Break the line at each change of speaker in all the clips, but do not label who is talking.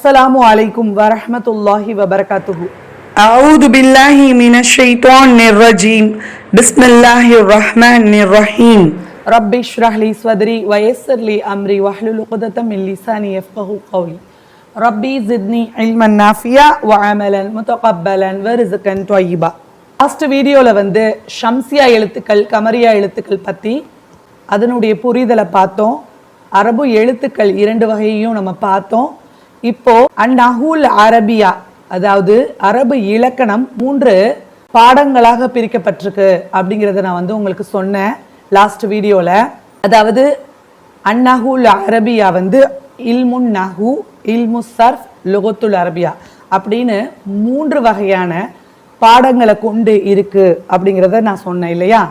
அஸ்ஸலாமு அலைக்கும் வரஹ்மத்துல்லாஹி வபரகாத்துஹு
أعوذ بالله من الشيطان الرجيم بسم الله الرحمن الرحيم
ரப்பி ஷ்ரஹ்லி ஸ்வத்ரி வயஸ்ஸர்லி அம்ரி வஹ்லுல் உக்தத்தம் மின் லிசானி யஃப்கஹு கௌலி ரப்பி ஜித்னி இல்மன் நாஃபியா வ அமலன் முத்தகப்பலன் வ ரிஸ்கன் தொய்யிபா லாஸ்ட் வீடியோவில் வந்து ஷம்சியா எழுத்துக்கள் கமரியா எழுத்துக்கள் பற்றி அதனுடைய புரிதலை பார்த்தோம் அரபு எழுத்துக்கள் இரண்டு வகையையும் நம்ம பார்த்தோம் இப்போ அந்நஹூல் அரபியா அதாவது அரபு இலக்கணம் மூன்று பாடங்களாக பிரிக்கப்பட்டிருக்கு அப்படிங்கிறத நான் வந்து உங்களுக்கு சொன்னேன் லாஸ்ட் வீடியோவில் அதாவது அந்நஹூல் அரபியா வந்து இல்முன் நஹு இல்மு சர்ஃப் லுகத்துல் அரபியா அப்படின்னு மூன்று வகையான பாடங்களை கொண்டு இருக்கு அப்படிங்கிறத நான் சொன்னேன் இல்லையா?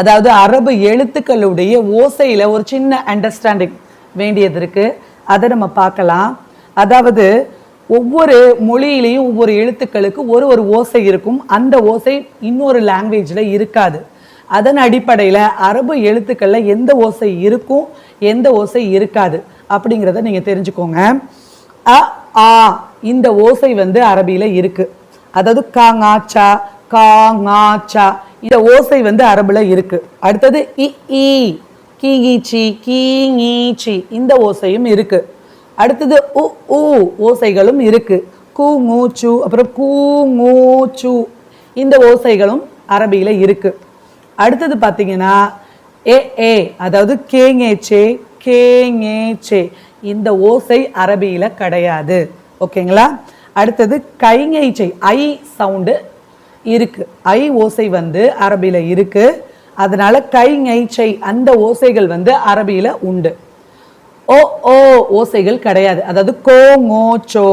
அதாவது அரபு எழுத்துக்களுடைய ஓசையில ஒரு சின்ன அண்டர்ஸ்டாண்டிங் வேண்டியது இருக்கு. அதை நம்ம பார்க்கலாம். அதாவது ஒவ்வொரு மொழியிலையும் ஒவ்வொரு எழுத்துக்களுக்கு ஒரு ஒரு ஓசை இருக்கும். அந்த ஓசை இன்னொரு லாங்குவேஜில் இருக்காது. அதன் அடிப்படையில் அரபு எழுத்துக்களில் எந்த ஓசை இருக்கும் எந்த ஓசை இருக்காது அப்படிங்கிறத நீங்கள் தெரிஞ்சுக்கோங்க. அ ஆ இந்த ஓசை வந்து அரபியில் இருக்குது அதாவது கா ngா, சா கா சா இந்த ஓசை வந்து அரபில் இருக்குது அடுத்தது இ கீ கீ, சி கீ இந்த ஓசையும் இருக்குது அடுத்தது உ ஊ ஓசைகளும் இருக்கு. கூ மூச்சு அப்புறம் கூ மூச்சு இந்த ஓசைகளும் அரபியில் இருக்கு. அடுத்தது பார்த்தீங்கன்னா ஏ ஏ அதாவது கேங்கேச்சே கேங்கேச்சே இந்த ஓசை அரபியில் கிடையாது. ஓகேங்களா? அடுத்தது கைங்கேச்சை ஐ சவுண்டு இருக்கு. ஐ ஓசை வந்து அரபியில் இருக்கு. அதனால கைங்கேச்சை அந்த ஓசைகள் வந்து அரபியில் உண்டு. ஓ ஓ ஓசைகள் கிடையாது. அதாவது கோ ngோ, சோ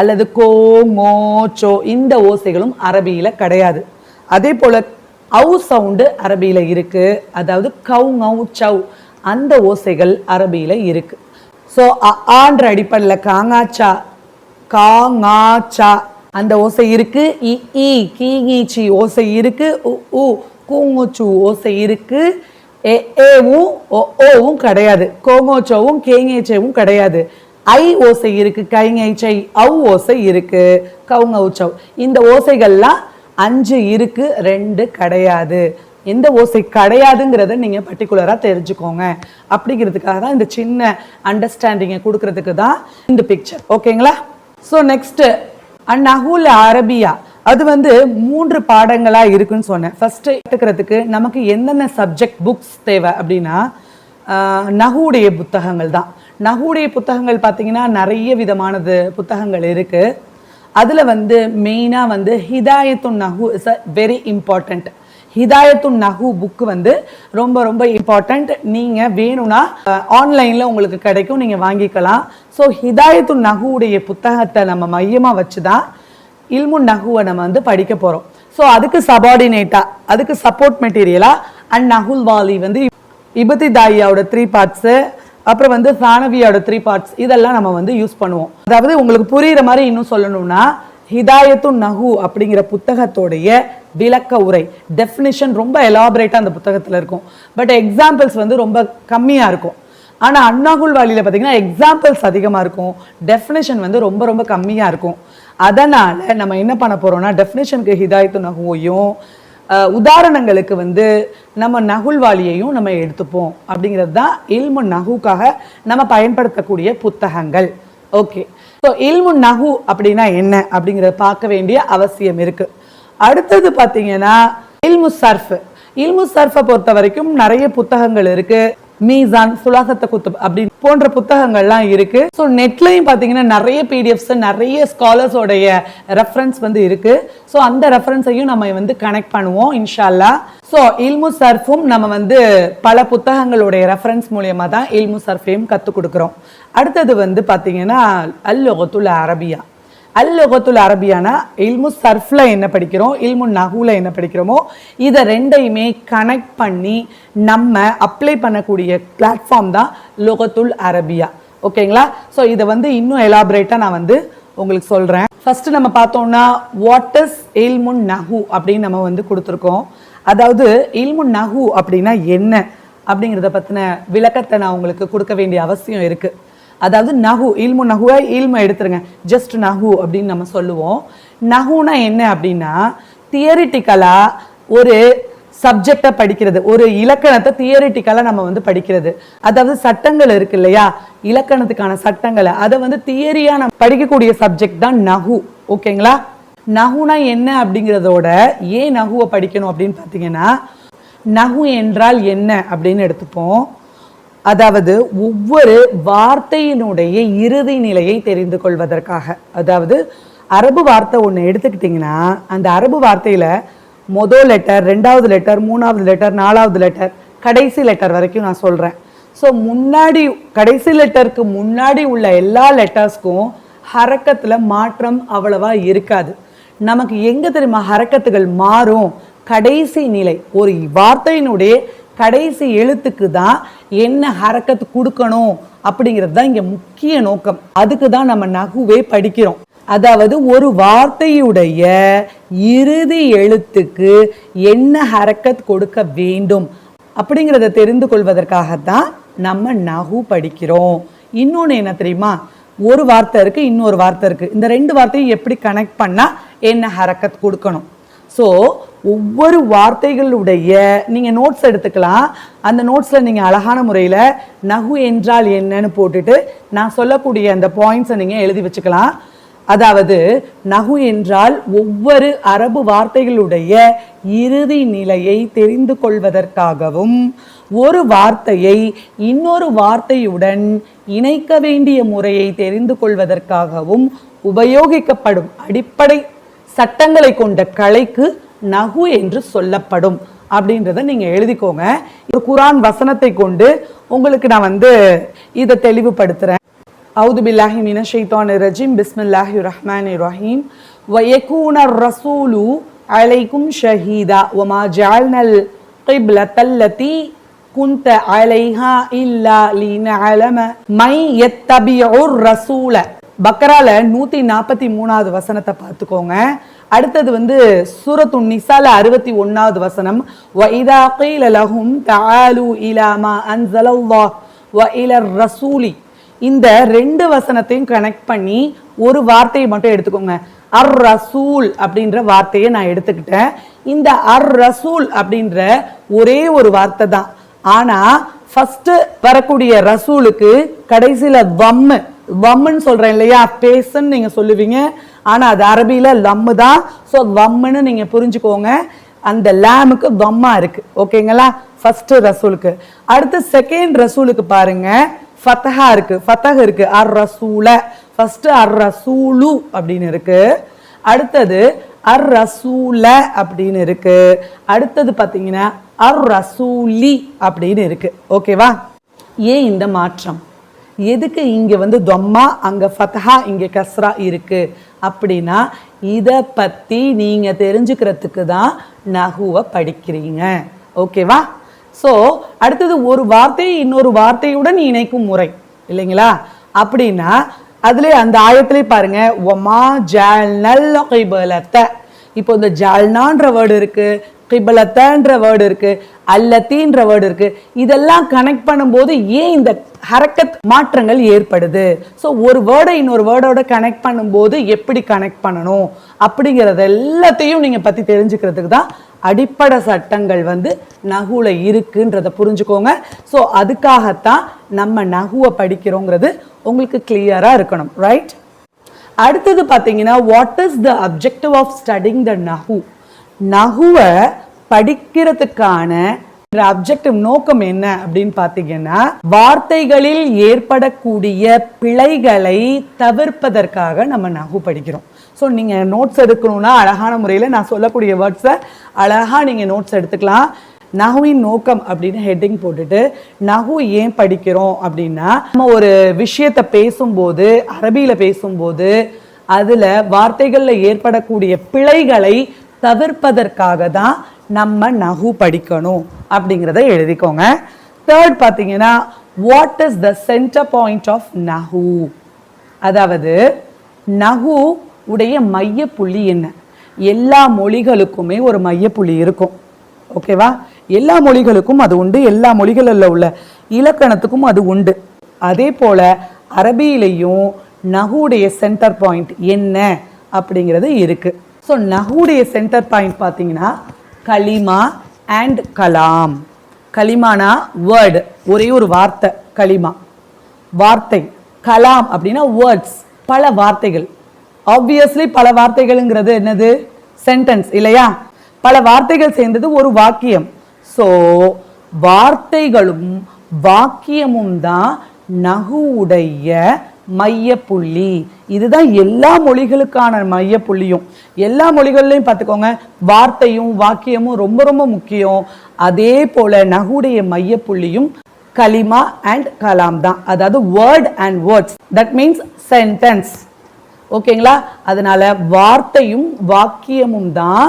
அல்லது கோ ngோ, சோ இந்த ஓசைகளும் அரபியில் கிடையாது. அதே போல் அவு சவுண்டு அரபியில் இருக்குது அதாவது கவு ngௌ சவ் அந்த ஓசைகள் அரபியில் இருக்குது ஸோ ஆன்ற அடிப்படையில் காங்காச்சா காங்காச்சா அந்த ஓசை இருக்கு. இ ஈ கீங்கீச்சி ஓசை இருக்கு. உ உ கூங்குச்சு ஓசை இருக்குது ஏ ஏவும் ஓ ஓவும் கிடையாது. கோங்கோச்சோவும் கேங்கேச்சவும் கிடையாது. ஐ ஓசை இருக்குது கைங்கேச்சை அவ் ஓசை இருக்குது கவுங்க உச்சவ். இந்த ஓசைகள்லாம் அஞ்சு இருக்குது ரெண்டு கிடையாது. எந்த ஓசை கிடையாதுங்கிறத நீங்கள் பர்டிகுலராக தெரிஞ்சுக்கோங்க. அப்படிங்கிறதுக்காக தான் இந்த சின்ன அண்டர்ஸ்டாண்டிங்கை கொடுக்கறதுக்கு தான் இந்த பிக்சர் ஓகேங்களா ஸோ நெக்ஸ்ட் அந்நகுல் அரபியா. அது வந்து மூன்று பாடங்களாக இருக்குன்னு சொன்னேன். ஃபஸ்ட்டு எடுத்துக்கிறதுக்கு நமக்கு என்னென்ன சப்ஜெக்ட் புக்ஸ் தேவை அப்படின்னா நகுடைய புத்தகங்கள் தான். நகுடைய புத்தகங்கள் பார்த்தீங்கன்னா நிறைய விதமானது புத்தகங்கள் இருக்குது அதில் வந்து மெயினாக வந்து Hidayatun Nahw is a very important Hidayatun Nahw book வந்து ரொம்ப ரொம்ப இம்பார்ட்டண்ட் நீங்கள் வேணும்னா ஆன்லைனில் உங்களுக்கு கிடைக்கும் நீங்கள் வாங்கிக்கலாம். ஸோ ஹிதாயத்துன் நஹுடைய புத்தகத்தை நம்ம மையமாக வச்சு தான் இல்முன் நஹுவை நம்ம வந்து படிக்க போறோம். ஸோ அதுக்கு சபார்டினேட்டா அதுக்கு சப்போர்ட் மெட்டீரியலா அண்ட் நகுல் வாலி வந்து இபதி தாயாவோட த்ரீ பார்ட்ஸு அப்புறம் வந்து சானவியோட த்ரீ பார்ட்ஸ் இதெல்லாம் நம்ம வந்து யூஸ் பண்ணுவோம். அதாவது உங்களுக்கு புரியுற மாதிரி இன்னும் சொல்லணும்னா ஹிதாயத்து நகு அப்படிங்கிற புத்தகத்தோடைய விளக்க உரை டெஃபினிஷன் ரொம்ப எலாபரேட்டாக அந்த புத்தகத்தில் இருக்கும். பட் எக்ஸாம்பிள்ஸ் வந்து ரொம்ப கம்மியாக இருக்கும். ஆனால் அண்ணாகுல் வாலியில் பார்த்தீங்கன்னா எக்ஸாம்பிள்ஸ் அதிகமாக இருக்கும். டெஃபினிஷன் வந்து ரொம்ப ரொம்ப கம்மியாக இருக்கும். அதனால் நம்ம என்ன பண்ண போகிறோம்னா டெஃபினேஷனுக்கு ஹிதாயத்து நகுவையும் உதாரணங்களுக்கு வந்து நம்ம நகுல்வாளியையும் நம்ம எடுத்துப்போம். அப்படிங்கிறது தான் இல்மு நகுக்காக நம்ம பயன்படுத்தக்கூடிய புத்தகங்கள். ஓகே. ஸோ இல்மு நகு அப்படின்னா என்ன? அப்படிங்கிறத பார்க்க வேண்டிய அவசியம் இருக்குது அடுத்தது பார்த்தீங்கன்னா இல்மு சர்ஃப் இல்மு சர்ஃபை பொறுத்த வரைக்கும் நிறைய புத்தகங்கள் இருக்குது மீசான் சுலாசத்த குத்துப் அப்படி போன்ற புத்தகங்கள்லாம் இருக்கு. ஸோ நெட்லையும் பார்த்தீங்கன்னா நிறைய பிடிஎஃப்ஸ் நிறைய ஸ்காலர்ஸோடைய ரெஃபரன்ஸ் வந்து இருக்கு. ஸோ அந்த ரெஃபரன்ஸையும் நம்ம வந்து கனெக்ட் பண்ணுவோம் இன்ஷால்லா. ஸோ இல்மு சர்ஃபும் நம்ம வந்து பல புத்தகங்களுடைய ரெஃபரன்ஸ் மூலியமாக தான் இல்மு சர்ஃபையும் கற்றுக் கொடுக்குறோம். அடுத்தது வந்து பார்த்தீங்கன்னா அல்லொகத்துல் அரபியா அல் லோகத்துல் அரபியானா இல்மு சர்ஃபில் என்ன படிக்கிறோம் இல்மு நகுவில் என்ன படிக்கிறோமோ இதை ரெண்டையுமே கனெக்ட் பண்ணி நம்ம அப்ளை பண்ணக்கூடிய பிளாட்ஃபார்ம் தான் லொகத்துல் அரபியா. ஓகேங்களா ஸோ இதை வந்து இன்னும் எலாபரேட்டாக நான் வந்து உங்களுக்கு சொல்கிறேன் ஃபர்ஸ்ட் நம்ம பார்த்தோம்னா வாட் இஸ் இல்முன் நஹு அப்படின்னு நம்ம வந்து கொடுத்துருக்கோம். அதாவது இல்முன் நஹு அப்படின்னா என்ன அப்படிங்கிறத பற்றின விளக்கத்தை நான் உங்களுக்கு கொடுக்க வேண்டிய அவசியம் இருக்குது அதாவது நகு இல்மு நஹுவை இல்ம எடுத்துருங்க. ஜஸ்ட் நகு அப்படின்னு நம்ம சொல்லுவோம். நகுனா என்ன அப்படின்னா தியரிட்டிக்கலாக ஒரு சப்ஜெக்டை படிக்கிறது. ஒரு இலக்கணத்தை தியரிட்டிக்கலாக நம்ம வந்து படிக்கிறது. அதாவது சட்டங்கள் இருக்கு இல்லையா? இலக்கணத்துக்கான சட்டங்களை. அதை வந்து தியரியாக நம்ம படிக்கக்கூடிய சப்ஜெக்ட் தான் நகு. ஓகேங்களா நகுனா என்ன அப்படிங்கிறதோட ஏன் நகுவை படிக்கணும் அப்படின்னு பார்த்தீங்கன்னா நகு என்றால் என்ன அப்படின்னு எடுத்துப்போம். அதாவது ஒவ்வொரு வார்த்தையினுடைய இறுதி நிலையை தெரிந்து கொள்வதற்காக. அதாவது அரபு வார்த்தை ஒன்று எடுத்துக்கிட்டிங்கன்னா அந்த அரபு வார்த்தையில் மொதல் லெட்டர் ரெண்டாவது லெட்டர் மூணாவது லெட்டர் நாலாவது லெட்டர் கடைசி லெட்டர் வரைக்கும் நான் சொல்கிறேன் ஸோ முன்னாடி கடைசி லெட்டருக்கு முன்னாடி உள்ள எல்லா லெட்டர்ஸ்க்கும் ஹரக்கத்தில் மாற்றம் அவ்வளவா இருக்காது. நமக்கு எங்கே தெரியுமா? ஹரக்கத்துகள் மாறும். கடைசி நிலை ஒரு வார்த்தையினுடைய கடைசி எழுத்துக்கு தான் என்ன ஹரக்கத்து கொடுக்கணும் அப்படிங்கிறது தான் இங்கே முக்கிய நோக்கம். அதுக்கு தான் நம்ம நகுவே படிக்கிறோம். அதாவது ஒரு வார்த்தையுடைய இறுதி எழுத்துக்கு என்ன ஹரக்கத் கொடுக்க வேண்டும் அப்படிங்கிறத தெரிந்து கொள்வதற்காகத்தான் நம்ம நகு படிக்கிறோம். இன்னொன்று என்ன தெரியுமா? ஒரு வார்த்தை இருக்கு இன்னொரு வார்த்தை இருக்கு. இந்த ரெண்டு வார்த்தையும் எப்படி கனெக்ட் பண்ணால் என்ன ஹரக்கத் கொடுக்கணும்? ஸோ ஒவ்வொரு வார்த்தைகளுடைய நீங்கள் நோட்ஸ் எடுத்துக்கலாம். அந்த நோட்ஸில் நீங்கள் அழகான முறையில் நகு என்றால் என்னன்னு போட்டுட்டு நான் சொல்லக்கூடிய அந்த பாயிண்ட்ஸை நீங்கள் எழுதி வச்சுக்கலாம். அதாவது நகு என்றால் ஒவ்வொரு அரபு வார்த்தைகளுடைய இறுதி நிலையை தெரிந்து கொள்வதற்காகவும் ஒரு வார்த்தையை இன்னொரு வார்த்தையுடன் இணைக்க வேண்டிய முறையை தெரிந்து கொள்வதற்காகவும் உபயோகிக்கப்படும் அடிப்படை சட்டங்களை கொண்ட கலைக்கு நகு என்று சொல்லப்படும் அப்படின்றத நீங்கள் எழுதிக்கோங்க. ஒரு குரான் வசனத்தை கொண்டு உங்களுக்கு நான் வந்து இதை தெளிவுபடுத்துகிறேன் அவுது பில்லாஹி மின ரஜீம். பிஸ்மில்லாஹி ரஹ்மான் ரஹீம். வயக்கூனர் ரசூலு அலைக்கும் ஷஹீதா. ஒமா ஜால்னல் கிப்ல தல்லத்தி குந்த அலைஹா இல்லா லீன அலம மை எத்தபியோர் ரசூல. பக்கரால நூற்றி நாற்பத்தி மூணாவது வசனத்தை பார்த்துக்கோங்க. அடுத்தது வந்து சூரத்து நிசால அறுபத்தி ஒன்னாவது வசனம். வைதா கீல லஹும் தாலு இலாமா அன்சலல்லா வ இலர் ரசூலி. இந்த ரெண்டு வசனத்தையும் கனெக்ட் பண்ணி ஒரு வார்த்தையை மட்டும் எடுத்துக்கோங்க. அர் ரசூல் அப்படின்ற வார்த்தையை நான் எடுத்துக்கிட்டேன். இந்த அர் ரசூல் அப்படின்ற ஒரே ஒரு வார்த்தை தான். ஆனால் ஃபஸ்ட்டு வரக்கூடிய ரசூலுக்கு கடைசியில் வம்மு வம்முன்னு சொல்கிறேன் இல்லையா? பேசுன்னு நீங்கள் சொல்லுவீங்க. ஆனால் அது அரபியில் லம்மு தான். ஸோ வம்முன்னு நீங்கள் புரிஞ்சுக்கோங்க. அந்த லேமுக்கு வம்மா இருக்குது ஓகேங்களா? ஃபஸ்ட்டு ரசூலுக்கு. அடுத்து செகண்ட் ரசூலுக்கு பாருங்கள் ஃபத்தஹா இருக்குது ஃபத்தஹ் இருக்குது அர் ரசூல ஃபஸ்ட்டு அர் ரசூலு அப்படின்னு இருக்குது அடுத்தது அர் ரசூல அப்படின்னு இருக்குது அடுத்தது பார்த்தீங்கன்னா அர் ரசூலி அப்படின்னு இருக்குது ஓகேவா? ஏன் இந்த மாற்றம்? எதுக்கு இங்கே வந்து தொம்மா அங்கே ஃபத்ஹா இங்கே கஸ்ரா இருக்கு? அப்படின்னா இதை பற்றி நீங்கள் தெரிஞ்சுக்கிறதுக்கு தான் நகுவை படிக்கிறீங்க. ஓகேவா? ஸோ அடுத்தது ஒரு வார்த்தையை இன்னொரு வார்த்தையுடன் இணைக்கும் முறை. இல்லைங்களா? அப்படின்னா அதுலேயே அந்த ஆயத்திலே பாருங்க ஒமா ஜல்னல் கைபலத்த. இப்போ இந்த ஜல்னான்ற வேர்டு இருக்குது கிபலத்தன்ற வேர்டு இருக்குது அல்லத்தின்ற வேர்டு இருக்கு. இதெல்லாம் கனெக்ட் பண்ணும்போது ஏன் இந்த ஹரக்கத் மாற்றங்கள் ஏற்படுது? ஸோ ஒரு வேர்டை இன்னொரு வேர்டோட கனெக்ட் பண்ணும்போது எப்படி கனெக்ட் பண்ணணும்? அப்படிங்கிறத எல்லாத்தையும் நீங்கள் பற்றி தெரிஞ்சுக்கிறதுக்கு தான் அடிப்படை சட்டங்கள் வந்து நகுவில் இருக்குன்றத புரிஞ்சுக்கோங்க. ஸோ அதுக்காகத்தான் நம்ம நகுவை படிக்கிறோங்கிறது உங்களுக்கு கிளியராக இருக்கணும் ரைட் அடுத்தது பார்த்தீங்கன்னா what is the objective of studying the நகு? நகுவை படிக்கிறதுக்கான அப்ஜெக்டிவ் நோக்கம் என்ன அப்படின்னு பார்த்தீங்கன்னா வார்த்தைகளில் ஏற்படக்கூடிய பிழைகளை தவிர்ப்பதற்காக நம்ம நகு படிக்கிறோம். ஸோ நீங்கள் நோட்ஸ் எடுக்கணும்னா அழகான முறையில் நான் சொல்லக்கூடிய வேர்ட்ஸை அழகாக நீங்கள் நோட்ஸ் எடுத்துக்கலாம். நகுவின் நோக்கம் அப்படின்னு ஹெட்டிங் போட்டுட்டு நகு ஏன் படிக்கிறோம் அப்படின்னா நம்ம ஒரு விஷயத்தை பேசும்போது அரபியில் பேசும்போது அதில் வார்த்தைகளில் ஏற்படக்கூடிய பிழைகளை தவிர்ப்பதற்காக தான் நம்ம நகு படிக்கணும் அப்படிங்கிறத எழுதிக்கோங்க. தேர்ட் பார்த்தீங்கன்னா what is the centre point of நகு? அதாவது நகு உடைய மையப்புள்ளி என்ன? எல்லா மொழிகளுக்குமே ஒரு மையப்புள்ளி இருக்கும். ஓகேவா எல்லா மொழிகளுக்கும் அது உண்டு எல்லா மொழிகளில் உள்ள இலக்கணத்துக்கும் அது உண்டு. அதே போல அரபியிலையும் நகுடைய சென்டர் பாயிண்ட் என்ன அப்படிங்கிறது இருக்கு. ஸோ நகுடைய சென்டர் பாயிண்ட் பார்த்தீங்கன்னா கலிமா அண்ட் கலாம். கலிமானா வேர்டு ஒரே ஒரு வார்த்தை கலிமா வார்த்தை கலாம் அப்படின்னா வேர்ட்ஸ் பல வார்த்தைகள். ஆப்வியஸ்லி பல வார்த்தைகள்ங்கிறது என்னது? சென்டென்ஸ் இல்லையா? பல வார்த்தைகள் சேர்ந்தது ஒரு வாக்கியம். ஸோ வார்த்தைகளும் வாக்கியமும் தான் நகுவுடைய மையப்புள்ளி. இதுதான் எல்லா மொழிகளுக்கான மையப்புள்ளியும். எல்லா மொழிகள்லையும் பார்த்துக்கோங்க வார்த்தையும் வாக்கியமும் ரொம்ப ரொம்ப முக்கியம். அதே போல நகுடைய மையப்புள்ளியும் கலிமா அண்ட் கலாம் தான். அதாவது word and words that means sentence ஓகேங்களா? அதனால வார்த்தையும் வாக்கியமும் தான்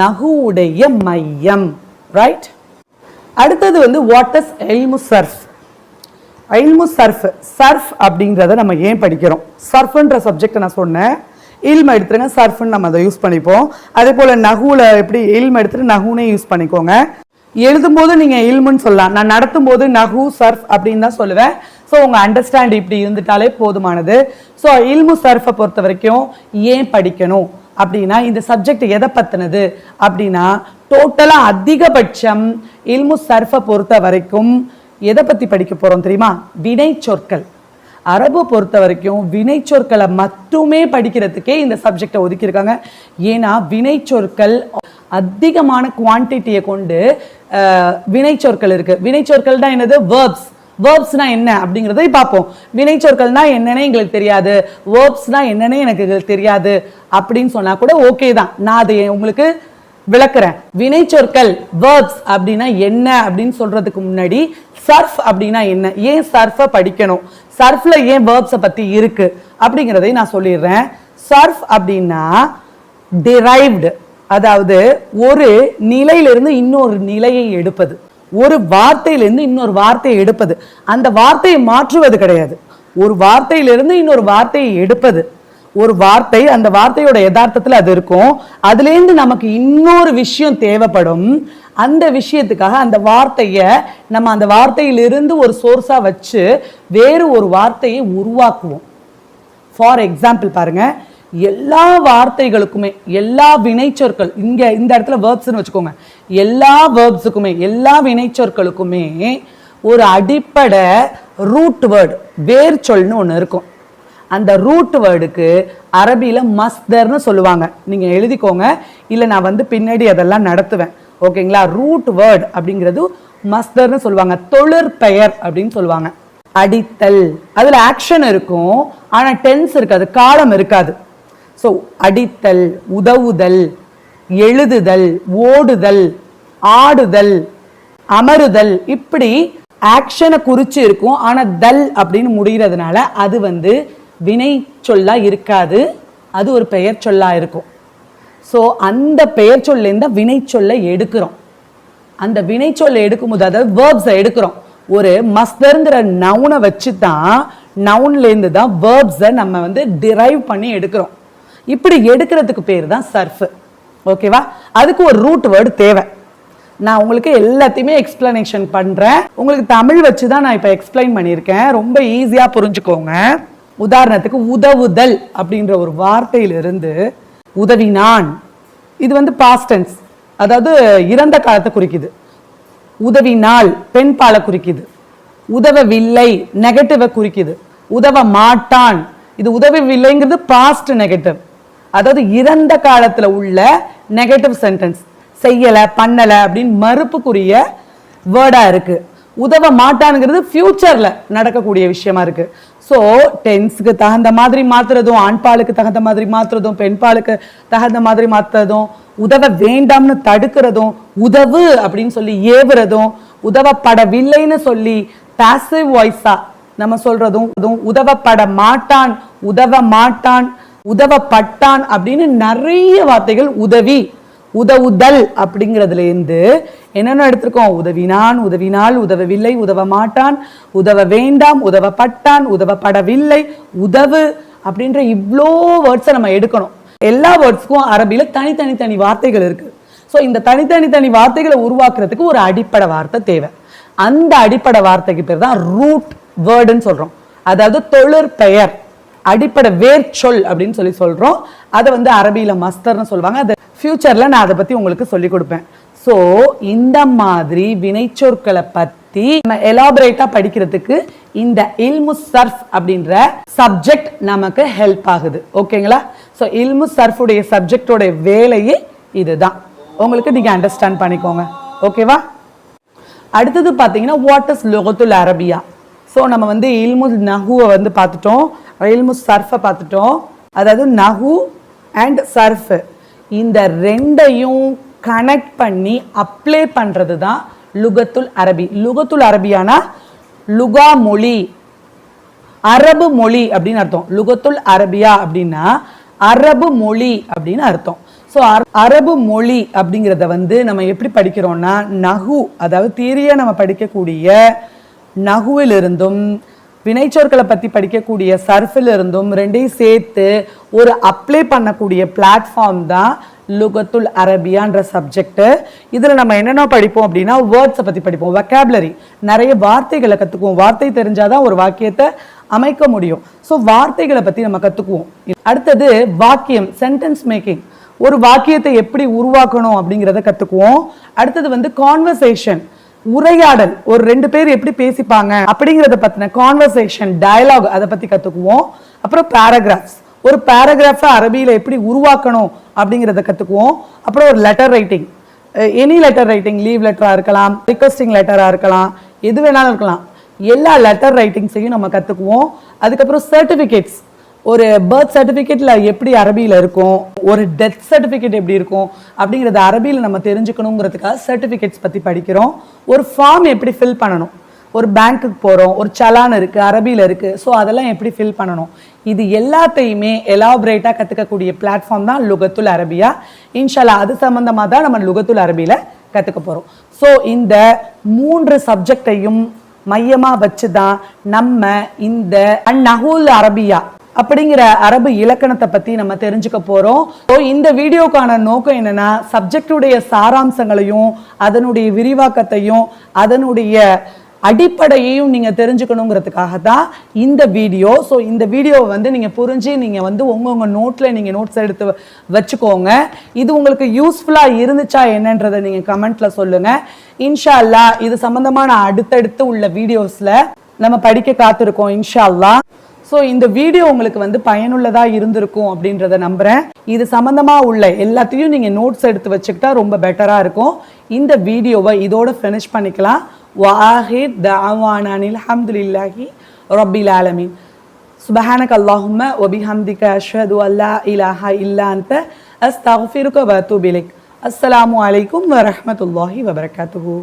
நகுவுடைய மையம். ரைட் அடுத்தது வந்து வாட் இஸ் எல்மு சர்ஃப் இல்மு சர்ஃப் சர்ஃப் அப்படிங்கிறத நம்ம ஏன் படிக்கிறோம்? சர்ஃப்ன்ற சப்ஜெக்ட் நான் சொன்னேன். இல்ம எடுத்துருங்க சர்ஃப்னு நம்ம அதை யூஸ் பண்ணிப்போம். அதே போல் நகுவில் எப்படி இல்ம எடுத்துகிட்டு நகுனே யூஸ் பண்ணிக்கோங்க. எழுதும்போது நீங்கள் இல்முன்னு சொல்லலாம். நான் நடத்தும் போது நகு சர்ஃப் அப்படின்னு தான் சொல்லுவேன். ஸோ உங்கள் அண்டர்ஸ்டாண்ட் இப்படி இருந்துட்டாலே போதுமானது. ஸோ இல்மு சர்ஃபை பொறுத்த வரைக்கும் ஏன் படிக்கணும்? அப்படின்னா இந்த சப்ஜெக்ட் எதை பற்றினது அப்படின்னா டோட்டலாக அதிகபட்சம் இல்மு சர்ஃபை பொறுத்த வரைக்கும் எதை பற்றி படிக்க போகிறோம் தெரியுமா? வினை சொற்கள். அரபு பொறுத்த வரைக்கும் வினை சொற்களை மட்டுமே படிக்கிறதுக்கே இந்த சப்ஜெக்டை ஒதுக்கியிருக்காங்க. ஏன்னா வினை சொற்கள் அதிகமான குவான்டிட்டியை கொண்டு வினை சொற்கள் இருக்குது வினை சொற்கள்னா என்னது? வேர்ப்ஸ் வேர்ப்ஸ்னா என்ன அப்படிங்கிறதை பார்ப்போம். வினை சொற்கள்னா எங்களுக்கு தெரியாது. வேர்ப்ஸ்னா என்னன்னே எனக்கு தெரியாது. அப்படின்னு சொன்னால் கூட ஓகே தான். நான் அதை உங்களுக்கு விளக்குறேன். வினை சொற்கள் வேர்ப்ஸ் அப்படின்னா என்ன அப்படின்னு சொல்றதுக்கு முன்னாடி சர்ஃப் அப்படின்னா என்ன? ஏன் சர்ஃபை படிக்கணும்? சர்ஃப்ல ஏன் வேர்ப்ஸை பத்தி இருக்கு? அப்படிங்கிறதை நான் சொல்லிடுறேன். சர்ஃப் அப்படின்னா டிரைவ்டு அதாவது ஒரு நிலையிலிருந்து இன்னொரு நிலையை எடுப்பது. ஒரு வார்த்தையிலிருந்து இன்னொரு வார்த்தையை எடுப்பது. அந்த வார்த்தையை மாற்றுவது கிடையாது. ஒரு வார்த்தையிலிருந்து இன்னொரு வார்த்தையை எடுப்பது. ஒரு வார்த்தை அந்த வார்த்தையோட யதார்த்தத்தில் அது இருக்கும். அதுலேருந்து நமக்கு இன்னொரு விஷயம் தேவைப்படும். அந்த விஷயத்துக்காக அந்த வார்த்தையை நம்ம அந்த வார்த்தையிலிருந்து ஒரு சோர்ஸாக வச்சு வேறு ஒரு வார்த்தையை உருவாக்குவோம். ஃபார் எக்ஸாம்பிள் பாருங்கள் எல்லா வார்த்தைகளுக்குமே எல்லா வினைச்சொற்கள் இங்கே இந்த இடத்துல வேர்ப்ஸ்னு வச்சுக்கோங்க. எல்லா வேர்ப்ஸுக்குமே எல்லா வினைச்சொற்களுக்குமே ஒரு அடிப்படை ரூட் வேர்டு வேர் சொல்னு ஒன்று இருக்கும். அந்த ரூட் வேர்டுக்கு அரபியில் மஸ்தர்னு சொல்லுவாங்க. நீங்கள் எழுதிக்கோங்க. இல்லை நான் வந்து பின்னாடி அதெல்லாம் நடத்துவேன். ஓகேங்களா? ரூட் வேர்ட் அப்படிங்கிறது மஸ்தர்னு சொல்லுவாங்க. தொழிற் பெயர் அப்படின்னு சொல்லுவாங்க. அடித்தல். அதில் ஆக்ஷன் இருக்கும். ஆனால் டென்ஸ் இருக்காது. காலம் இருக்காது. ஸோ அடித்தல் உதவுதல் எழுதுதல் ஓடுதல் ஆடுதல் அமருதல் இப்படி ஆக்ஷனை குறித்து இருக்கும். ஆனால் தல் அப்படின்னு முடிகிறதுனால அது வந்து வினை சொல்லாக இருக்காது அது ஒரு பெயர் சொல்லாக இருக்கும். ஸோ அந்த பெயர் சொல்லேருந்து வினை சொல்லை எடுக்கிறோம். அந்த வினை சொல்லை எடுக்கும்போது அதாவது வேர்ப்ஸை எடுக்கிறோம். ஒரு மஸ்தருங்கிற நவுனை வச்சு தான் நவுன்லேருந்து தான் வேர்ப்ஸை நம்ம வந்து டிரைவ் பண்ணி எடுக்கிறோம். இப்படி எடுக்கிறதுக்கு பேர் தான் சர்ஃபு ஓகேவா அதுக்கு ஒரு ரூட் வேர்டு தேவை. நான் உங்களுக்கு எல்லாத்தையுமே எக்ஸ்பிளனேஷன் பண்ணுறேன் உங்களுக்கு தமிழ் வச்சு தான் நான் இப்போ எக்ஸ்பிளைன் பண்ணியிருக்கேன். ரொம்ப ஈஸியாக புரிஞ்சுக்கோங்க. உதாரணத்துக்கு உதவுதல் அப்படின்ற ஒரு வார்த்தையிலிருந்து உதவினான். இது வந்து பாஸ்டன்ஸ் அதாவது இறந்த காலத்தை குறிக்குது. உதவினால் பெண் பாலை குறிக்குது. உதவவில்லை நெகட்டிவை குறிக்குது. உதவ மாட்டான். இது உதவவில்லைங்கிறது பாஸ்ட் நெகட்டிவ் அதாவது இறந்த காலத்தில் உள்ள நெகட்டிவ் சென்டென்ஸ் செய்யலை பண்ணலை அப்படின்னு மறுப்புக்குரிய வேர்டா இருக்கு. உதவ மாட்டானுங்கிறது ஃப்யூச்சரில் நடக்கக்கூடிய விஷயமா இருக்கு. ஸோ டென்ஸுக்கு தகுந்த மாதிரி மாற்றுறதும் ஆண்பாலுக்கு தகுந்த மாதிரி மாற்றுறதும் பெண்பாலுக்கு தகுந்த மாதிரி மாற்றுறதும் உதவ வேண்டாம்னு தடுக்கிறதும் உதவு அப்படின்னு சொல்லி ஏவுறதும் உதவப்படவில்லைன்னு சொல்லி பாசிவ் வாய்ஸா நம்ம சொல்றதும் இதுவும் உதவப்பட மாட்டான் உதவ மாட்டான் உதவப்பட்டான் அப்படின்னு நிறைய வார்த்தைகள் உதவி உதவுதல் அப்படிங்கிறதுலேருந்து என்னென்ன எடுத்திருக்கோம்? உதவினான் உதவினால் உதவவில்லை உதவ மாட்டான் உதவ வேண்டாம் உதவப்பட்டான் உதவப்படவில்லை உதவு அப்படின்ற இவ்வளோ வேர்ட்ஸை நம்ம எடுக்கணும். எல்லா வேர்ட்ஸ்க்கும் அரபியில் தனித்தனி தனி வார்த்தைகள் இருக்குது ஸோ இந்த தனித்தனி தனி வார்த்தைகளை உருவாக்குறதுக்கு ஒரு அடிப்படை வார்த்தை தேவை. அந்த அடிப்படை வார்த்தைக்கு பேர் தான் ரூட் வேர்டுன்னு சொல்கிறோம் அதாவது தொழிற்பெயர். அடிப்படை வேர்ச்சொல் அப்படின்னு சொல்லி சொல்கிறோம் அதை வந்து அரபியில் மஸ்தர்னு சொல்லுவாங்க. அது ஃப்யூச்சரில் நான் அதை பற்றி உங்களுக்கு சொல்லி கொடுப்பேன். ஸோ இந்த மாதிரி வினைச்சொற்களை பற்றி நம்ம எலாபரேட்டாக படிக்கிறதுக்கு இந்த இல்மு சர்ஃப் அப்படின்ற சப்ஜெக்ட் நமக்கு ஹெல்ப் ஆகுது. ஓகேங்களா ஸோ இல்மு சர்ஃபுடைய சப்ஜெக்டோடைய வேலையே இதுதான். உங்களுக்கு நீங்கள் அண்டர்ஸ்டாண்ட் பண்ணிக்கோங்க. ஓகேவா அடுத்தது பார்த்தீங்கன்னா வாட் இஸ் லுகத்துல் அரபியா ஸோ நம்ம வந்து இல்மு நஹுவை வந்து பார்த்துட்டோம். இல்மு சர்ஃபை பார்த்துட்டோம். அதாவது நஹு அண்ட் சர்ஃப். இந்த ரெண்டையும் கனெக்ட் பண்ணி அப்ளை பண்ணுறது தான் லுகத்துல் அரபி. லுகத்துல் அரபியானா லுகா மொழி. அரபு மொழி அப்படின்னு அர்த்தம். லுகத்துல் அரபியா அப்படின்னா அரபு மொழி அப்படின்னு அர்த்தம். ஸோ அரபு மொழி அப்படிங்கிறத வந்து நம்ம எப்படி படிக்கிறோம்னா நகு அதாவது தியரியா நம்ம படிக்கக்கூடிய நகுவிலிருந்தும் வினைச்சொற்களை பற்றி படிக்கக்கூடிய சர்ஃபில் இருந்தும் ரெண்டையும் சேர்த்து ஒரு அப்ளை பண்ணக்கூடிய பிளாட்ஃபார்ம் தான் லுகத்துல் அரபியான்ற சப்ஜெக்ட்டு இதில் நம்ம என்னென்ன படிப்போம் அப்படின்னா வேர்ட்ஸை பற்றி படிப்போம் வெக்காபுலரி நிறைய வார்த்தைகளை கற்றுக்குவோம் வார்த்தை தெரிஞ்சால் தான் ஒரு வாக்கியத்தை அமைக்க முடியும். ஸோ வார்த்தைகளை பற்றி நம்ம கற்றுக்குவோம் அடுத்தது வாக்கியம் சென்டென்ஸ் மேக்கிங் ஒரு வாக்கியத்தை எப்படி உருவாக்கணும் அப்படிங்கிறத கற்றுக்குவோம் அடுத்தது வந்து கான்வர்சேஷன் உரையாடல் ஒரு ரெண்டு பேர் எப்படி பேசிப்பாங்க அப்படிங்கிறத பத்தின கான்வர்சேஷன் டயலாக் அதை பத்தி கத்துக்குவோம். அப்புறம் பேராகிராஃப்ஸ் ஒரு பேராகிராஃபை அரபியில எப்படி உருவாக்கணும் அப்படிங்கிறத கத்துக்குவோம். அப்புறம் ஒரு letter writing any letter writing leave லெட்டரா இருக்கலாம் ரிக்வஸ்டிங் லெட்டரா இருக்கலாம் எது வேணாலும் இருக்கலாம். எல்லா லெட்டர் ரைட்டிங்ஸையும் நம்ம கத்துக்குவோம். அதுக்கப்புறம் சர்டிஃபிகேட்ஸ் ஒரு பர்த் சர்டிஃபிகேட்டில் எப்படி அரபியில் இருக்கும்? ஒரு டெத் சர்டிஃபிகேட் எப்படி இருக்கும்? அப்படிங்கிறத அரபியில் நம்ம தெரிஞ்சுக்கணுங்கிறதுக்காக சர்டிஃபிகேட்ஸ் பற்றி படிக்கிறோம். ஒரு ஃபார்ம் எப்படி ஃபில் பண்ணணும்? ஒரு பேங்க்குக்கு போகிறோம் ஒரு சலான் இருக்குது அரபியில் இருக்குது ஸோ அதெல்லாம் எப்படி ஃபில் பண்ணணும்? இது எல்லாத்தையுமே எலாபரேட்டாக கற்றுக்கக்கூடிய பிளாட்ஃபார்ம் தான் லுகத்துல் அரபியா. இன்ஷால்லா அது சம்மந்தமாக தான் நம்ம லுகத்துல் அரபியில் கற்றுக்க போகிறோம் ஸோ இந்த மூன்று சப்ஜெக்டையும் மையமாக வச்சு தான் நம்ம இந்த அந்நகுல் அரபியா அப்படிங்கிற அரபு இலக்கணத்தை பத்தி நம்ம தெரிஞ்சுக்க போறோம். ஸோ இந்த வீடியோக்கான நோக்கம் என்னன்னா சப்ஜெக்டுடைய சாராம்சங்களையும் அதனுடைய விரிவாக்கத்தையும் அதனுடைய அடிப்படையையும் நீங்க தெரிஞ்சுக்கணுங்கிறதுக்காக தான் இந்த வீடியோ. ஸோ இந்த வீடியோவை வந்து நீங்க புரிஞ்சு நீங்க வந்து உங்க நோட்ல நீங்க நோட்ஸ் எடுத்து வச்சுக்கோங்க. இது உங்களுக்கு யூஸ்ஃபுல்லா இருந்துச்சா என்னன்றதை நீங்க கமெண்ட்ல சொல்லுங்க. இன்ஷா அல்லா இது சம்பந்தமான அடுத்தடுத்து உள்ள வீடியோஸ்ல நம்ம படிக்க காத்திருக்கோம் இன்ஷா அல்லாஹ் ஸோ இந்த வீடியோ உங்களுக்கு வந்து பயனுள்ளதாக இருந்திருக்கும் அப்படின்றத நம்புகிறேன் இது சம்மந்தமாக உள்ள எல்லாத்தையும் நீங்கள் நோட்ஸ் எடுத்து வச்சுக்கிட்டா ரொம்ப பெட்டராக இருக்கும். இந்த வீடியோவை இதோட ஃபினிஷ் பண்ணிக்கலாம். வாஹித் தாவானில் அஹமதுல்லாஹி ரபில் ஆலமீன். சுபஹானக் அல்லாஹும ஒபி ஹம்திக அஷ்ஹது அல்லா இலாஹா இல்லா அந்த அஸ்தாஃபிருக்க வத்துபிலிக் அஸ்ஸலாமு அலைக்கும் வரஹமத்துல்லாஹி வபரகாத்துஹூ.